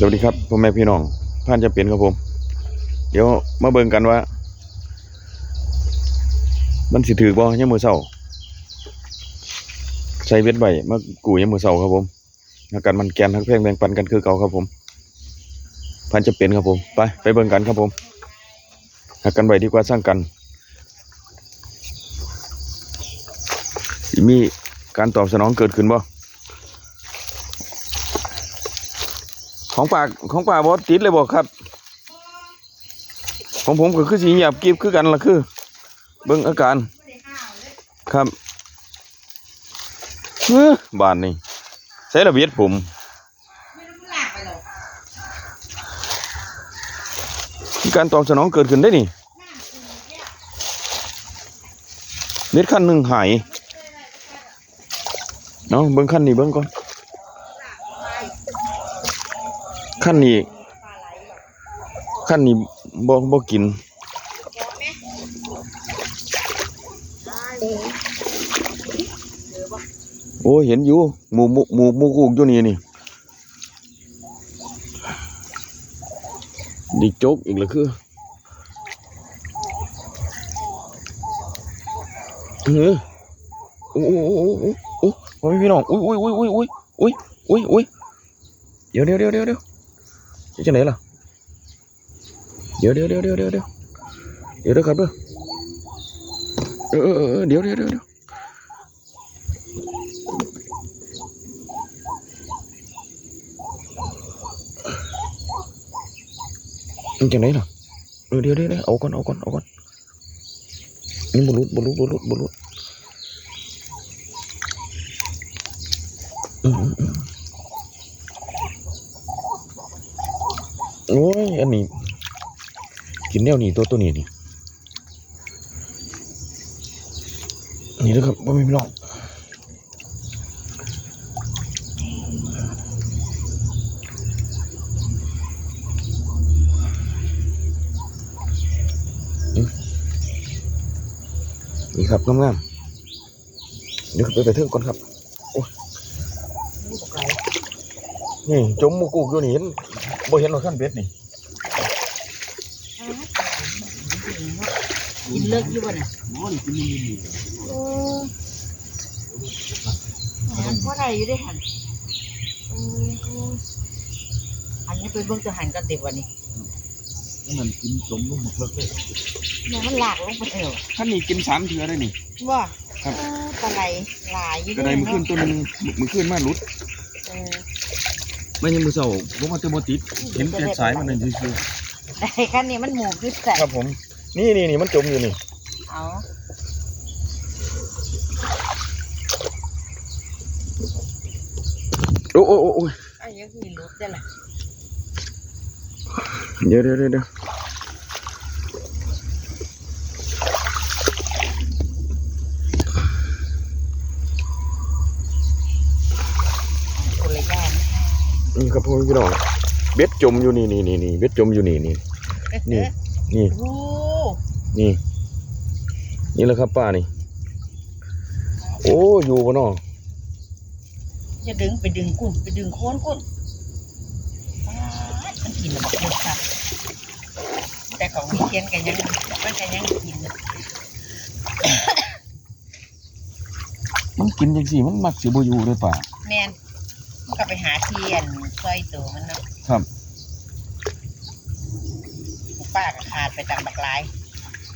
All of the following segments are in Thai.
สวัสดีครับพ่อแม่พี่น้องผ่านจะเป็นครับผม เดี๋ยวมาเบิ่งกันว่า มันสิถือบ่ยามมื้อเช้าใช้เว็ดใบมากูยามมื้อเช้าครับผมอากันมันแกนทักแพงแบ่งปันกันคือเก่าครับผมผ่านจะเป็นครับผม ไปไปเบิ่งกันครับผมหักกันไว้ดีกว่าสร้างกันมีการตอบสนองเกิดขึ้นบ่ ของป่าของป่าบอสติดเลยบอกครับ ของผมก็คือสีเงียบกริบคือกันละคือ เบิ่งอาการ ครับเอ้อบานนี่ใส่ระเบียดผมมีการตอบสนองเกิดขึ้นได้นี่เน็ตขั้นหนึ่งหายเนาะเบิ่งขั้นนี้เบิ่งก่อน ขั้นนี้ขั้นนี้บ่บ่กินโอ้เห็นอยู่หมูหมูหมูหมูกูกอยู่นี่นี่ดิจกอีกแล้วคือเออโอ้โอ้โอ้โอ้โอ้โอ้ยพี่น้องอุ้ยอุ้ยอุ้ยอุ้ยอุ้ยอุ้ยอุ้ยเดี๋ยวเดี๋ยวเดี๋ยวเดี๋ยว chứ chẳng đấy là điếu điếu điếu điếu điếu điếu. Điếu được không điếu điếu điếu điếu chẳng đấy là điếu điếu điếu điếu. Ấu con ấu con ấu con. Nhưng một lút một lút một lút một lút. Ừ, ừ, ừ. โอ้ย อันนี้ กินแนวนี้ตัวตัวนี้นี่นี่นะครับว่าไม่พี่น้องนี่ครับงามๆเดี๋ยวไปไปเทิงก่อนครับ โอ้ยนี่จมมูกูกอยู่นี่เห็น บ่เห็นเราขั้นเบ็ดนี่กินเลิกอยู่บ่น่ะโอ้หันเพราะอะไรอยู่ได้หันโอ้หันนี่ไปเบิ่งตัวหันกันเด็กวันนี้มันกินจมลงหมดเลยเนี่ยมันหลากลงไปเถอะขั้นนี้กินสามเถื่อได้นี่ว่าครับเออปลาไหลหลายอยู่กระไดมือขึ้นตัวหนึงมือขึ้นมาหลุดเออ ไม่ใช่มือเสาผมว่าจะโมติดเห็นแต่สายมันนั่นคือได้คันนี้มันหมูพิเศษครับผม นี่นี่นี่มันจมอยู่นี่ เอาโอ้โอ้โอ้โอ้ยไอ้ยังมีรูปได้ล่ะ เดี๋ยวเดี๋ยวเดี๋ยวเดี๋ยว คนละย่าน นี่ครับพ่อพี่น้องเบ็ดจมอยู่นี่นี่นี่นี่เบ็ดจมอยู่นี่นี่นี่นี่โอ้นี่นี่แหละครับป้านี่ โอ้อยู่ปะเนาะจะดึงไปดึงกุ้นไปดึงโค้นกุ้นป๊าดมันกินแล้วบอกเลยค่ะแต่ของมีเทียนกันยังมันกันยังกินเลยมันกินจังสี่มันมักสิบ่อยู่เลยป่าแมนมันก็ไปหาเทียน ซอยตัวมันเนาะครับป้าก็ขาดไปตามบักหลาย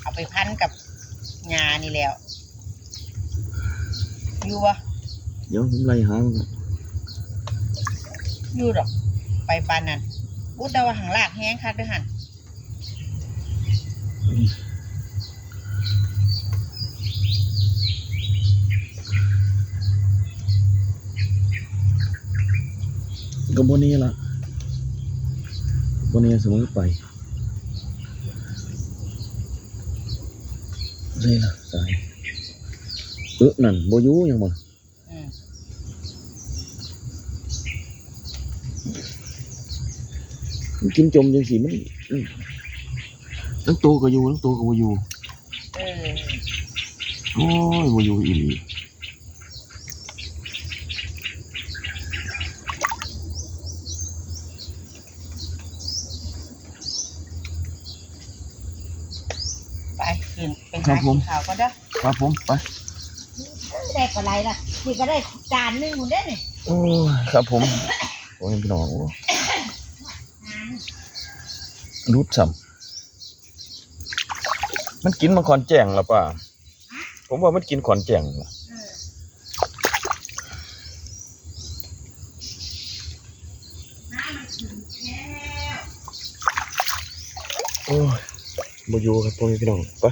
เอาไปพันกับงานี่แล้ว อยู่วะเดี๋ยวผมไล่หามันก่อนอยู่ดอก ไปปานนั้นอุยแต่ว่าหังลากแห้งคัดด้วยหัน ก็บ่นี้ล่ะบ่นี้เสมอไปใช่ล่ะสายเออนั่นบ่อยู่ยังบ่อืมมันกินจมจังสิมันอืมทั้งตัวก็อยู่ทั้งตัวก็บ่อยู่เออโอ้ยบ่อยู่อีหลี หากินข้าวก็ได้ครับผมไปได้ก็ไรล่ะนี่ก็ได้จานหนึงหมดได้นี่โอ้ยครับผมโอ้ยพี่น้องโอ้รุดสัมมันกินมาขอนแจงแล้วป่ะผมว่ามันกินขอนแจงล่ะโอ้ยมาอยู่ครับพ่อแม่พี่น้องไป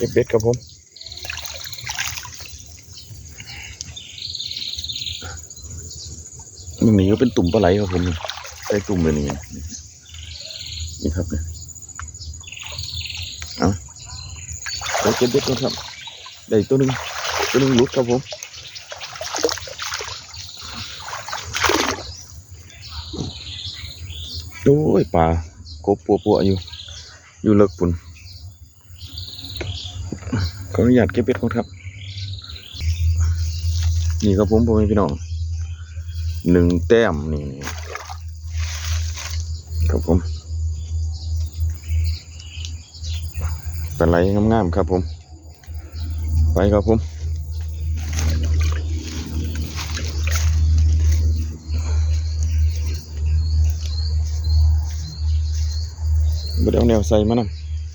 เก็บเบ็ดครับผมมันมีก็เป็นตุ่มปลาไหลครับผมใส่ตุ่มเลยนี่นี่ครับเนี่ยเอาเราเก็บเบ็ดก่อนครับได้ตัวนึงตัวนึงหลุดครับผมโอ้ยปลากบปัวปัวๆอยู่ อยู่เลิกปุ่น ออนุญาตเก็บเบ็ดครับ นี่ครับผมพ่อแม่พี่น้องหนึ่งแต้มนี่ครับผมเป็นไรงามๆครับผม ไปครับผมบไดเอาแนวใส่มาน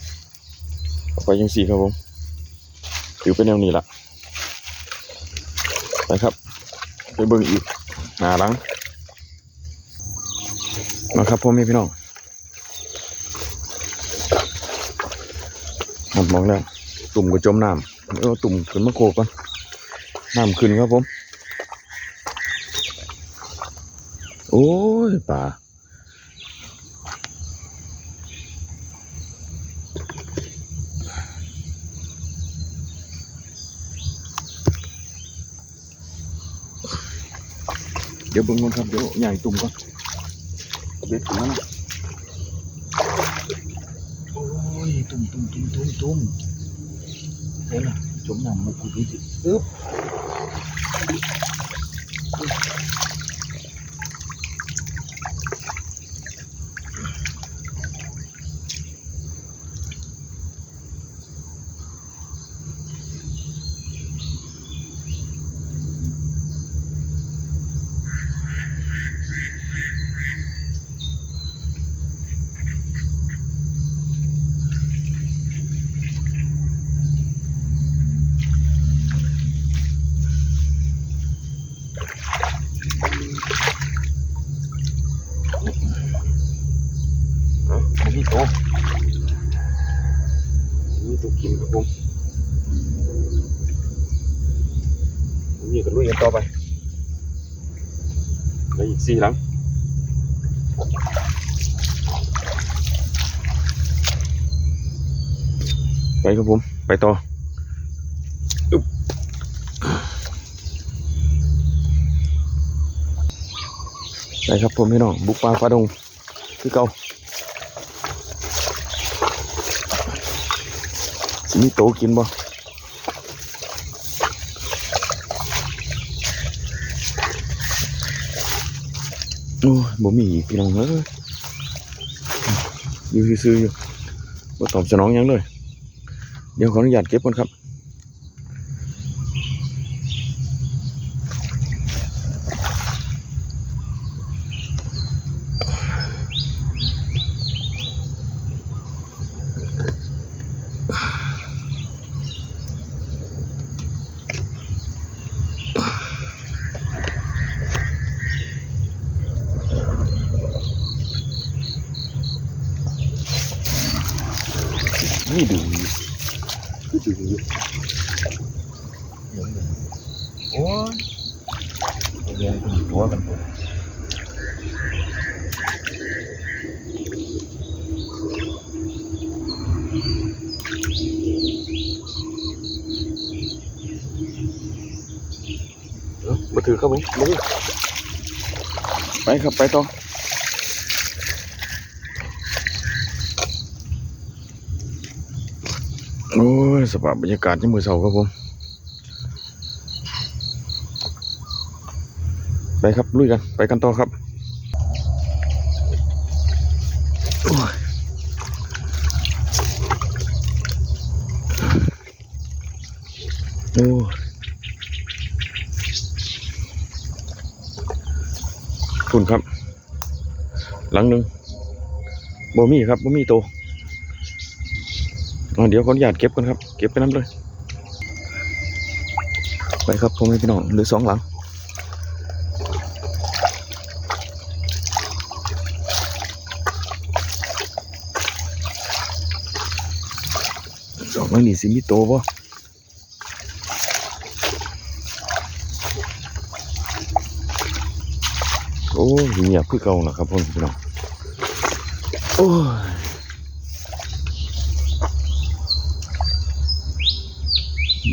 ำเอาไปยังสี่ครับผม ถือเป็นแนวนี้ละไปครับ ไปเบิ่งอีกหน้าหลังมาครับพ่อแม่พี่น้องมมองแล้ว ตุ่มก็จมน้ำเออตุ่มขึ้นมาโคกก่อนน้ำขึ้นครับผม โอ้ยป่า เดี๋ยวเบิ่งก่อนครับเดี๋ยวใหญ่ตุ่มก่อนเบ็ดขึ้นมานะโอ้ยตุ่มตุ่มตุ่มตุ่มตุ่มเห็นไหมจมน้ำมาคุดดูสิอึ๊บ มีโตะมีตัวกินครับผมนี่ก็ลุยกันต่อไปเหลืออีกสี่หลังไปครับผม ไปต่อไปครับผมพี่น้องบุกป่าฟ้าดงคือเก่า มีโตกินบ่โอ้บ่มีกพี่น้องเอ้ยอยู่ซื่อๆอยู่บ่ตอบสนองยังเลย เดี๋ยวขออนุญาตเก็บก่อนครับ นี่ดึงอยู่คือดึงอยู่โอ้ยเรียนเป็นตัวกันหมดเอ้ามาถือครับผมมาดิไปครับไปต่อ สภาพบรรยากาศที่มือเสาครับผม ไปครับลุยกัน ไปกันต่อครับโอ้คุณครับ หลังหนึ่งบ่มีครับบ่มีโต เดี๋ยวขออนุญาตเก็บกันครับ เก็บไปน้ำเลย ไปครับพ่อแม่พี่น้องหรือสองหลังสองหลังนี่สิมีโตป่ะโอ้ยเงียบคือเก่านะครับพ่อแม่พี่น้องโอ้ย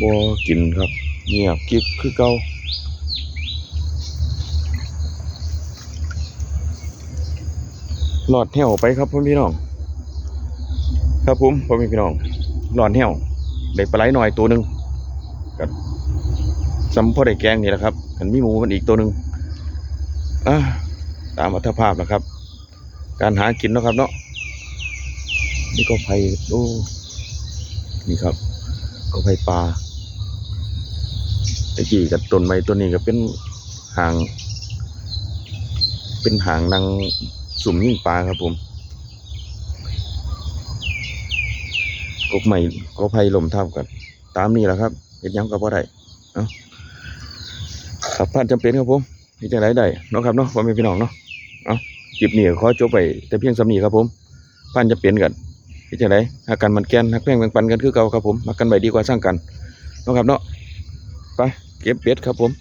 บ่กินครับ เงียบกิบคือเก่าหลอดแถวไปครับพ่อพี่น้อง ครับผมพ่อพี่น้องหลอดแถวได้ปลาไหลหน่อยตัวหนึ่งกับซ้ำพ่อได้แกงนี่แหละครับมันมีหมูมันอีกตัวหนึ่งอ่าตามอัตภาพนะครับ การหากินนะครับเนาะนี่ก็ไผ่โอ้นี่ครับ ก็ไผ่ปลาตะกี้กับต้นไม้ต้นนี้ก็เป็นหาง เป็นหางนางสุ่มยิ่งปลาครับผมกกใหม่ก็ไผ่ลมทับกันตามนี้แหละครับเห็นยังก็พอได้เอาขับผ่านจำเป็นครับผมนี่จังไรได้เนาะครับเนาะพ่อแม่พี่น้องเนาะเอ้าคลิปนี้ก็ขอจบไปแต่เพียงสำนีครับผมผ่านจำเป็นกัน นี่จังไรหากกันมันแกนหักแป้งแบ่งปันกันคือเก่าครับผมมากันไปดีกว่าสร้างกันนะครับเนาะไปเก็บเบ็ดครับผม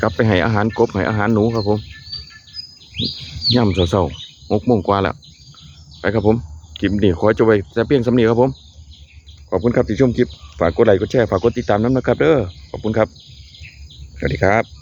กลับไปให้อาหารกบให้อาหารหนูครับผมย่ำเศร้าๆหกโมงกว่าแล้วไปครับผมคลิปนี้ขอจบไปแต่เพียงสำเนียงครับผม ขอบคุณครับที่ชมคลิป ฝากกดไลค์กดแชร์ฝากกดติดตามน้ำนะครับเด้อขอบคุณครับ สวัสดีครับ